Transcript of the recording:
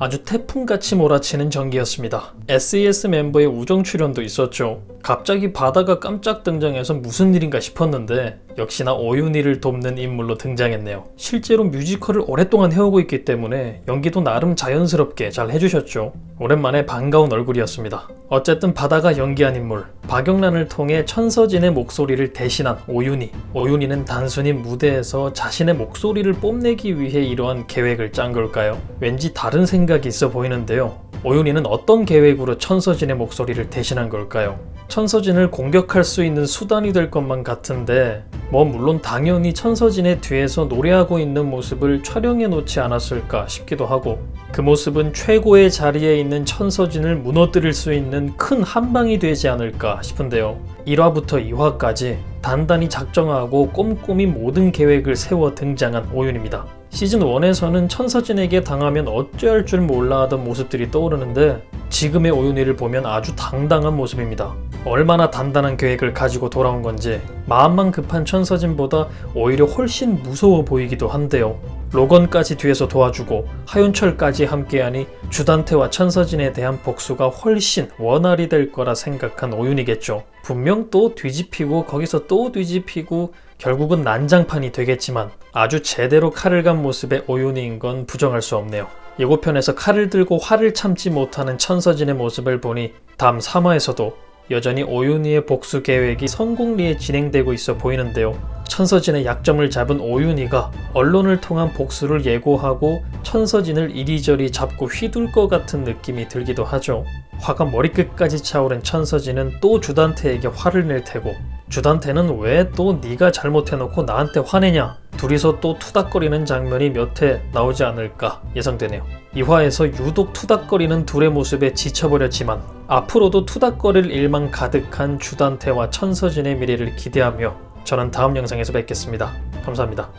아주 태풍같이 몰아치는 전기였습니다. SES 멤버의 우정 출연도 있었죠. 갑자기 바다가 깜짝 등장해서 무슨 일인가 싶었는데 역시나 오윤희를 돕는 인물로 등장했네요. 실제로 뮤지컬을 오랫동안 해오고 있기 때문에 연기도 나름 자연스럽게 잘 해주셨죠. 오랜만에 반가운 얼굴이었습니다. 어쨌든 바다가 연기한 인물 박영란을 통해 천서진의 목소리를 대신한 오윤희. 오윤희는 단순히 무대에서 자신의 목소리를 뽐내기 위해 이러한 계획을 짠 걸까요? 왠지 다른 생각이 있어 보이는데요. 오윤희는 어떤 계획으로 천서진의 목소리를 대신한 걸까요? 천서진을 공격할 수 있는 수단이 될 것만 같은데 뭐 물론 당연히 천서진의 뒤에서 노래하고 있는 모습을 촬영해 놓지 않았을까 싶기도 하고 그 모습은 최고의 자리에 있는 천서진을 무너뜨릴 수 있는 큰 한방이 되지 않을까 싶은데요. 1화부터 2화까지 단단히 작정하고 꼼꼼히 모든 계획을 세워 등장한 오윤입니다. 시즌 1에서는 천서진에게 당하면 어찌할 줄 몰라 하던 모습들이 떠오르는데 지금의 오윤희를 보면 아주 당당한 모습입니다. 얼마나 단단한 계획을 가지고 돌아온 건지 마음만 급한 천서진보다 오히려 훨씬 무서워 보이기도 한데요. 로건까지 뒤에서 도와주고 하윤철까지 함께하니 주단태와 천서진에 대한 복수가 훨씬 원활히 될 거라 생각한 오윤이겠죠. 분명 또 뒤집히고 거기서 또 뒤집히고 결국은 난장판이 되겠지만 아주 제대로 칼을 간 모습의 오윤이인 건 부정할 수 없네요. 예고편에서 칼을 들고 화를 참지 못하는 천서진의 모습을 보니 다음 3화에서도 여전히 오윤희의 복수 계획이 성공리에 진행되고 있어 보이는데요. 천서진의 약점을 잡은 오윤희가 언론을 통한 복수를 예고하고 천서진을 이리저리 잡고 휘둘 것 같은 느낌이 들기도 하죠. 화가 머리끝까지 차오른 천서진은 또 주단태에게 화를 낼 테고 주단태는 왜 또 네가 잘못해놓고 나한테 화내냐 둘이서 또 투닥거리는 장면이 몇 회 나오지 않을까 예상되네요. 이 화에서 유독 투닥거리는 둘의 모습에 지쳐버렸지만 앞으로도 투닥거릴 일만 가득한 주단태와 천서진의 미래를 기대하며 저는 다음 영상에서 뵙겠습니다. 감사합니다.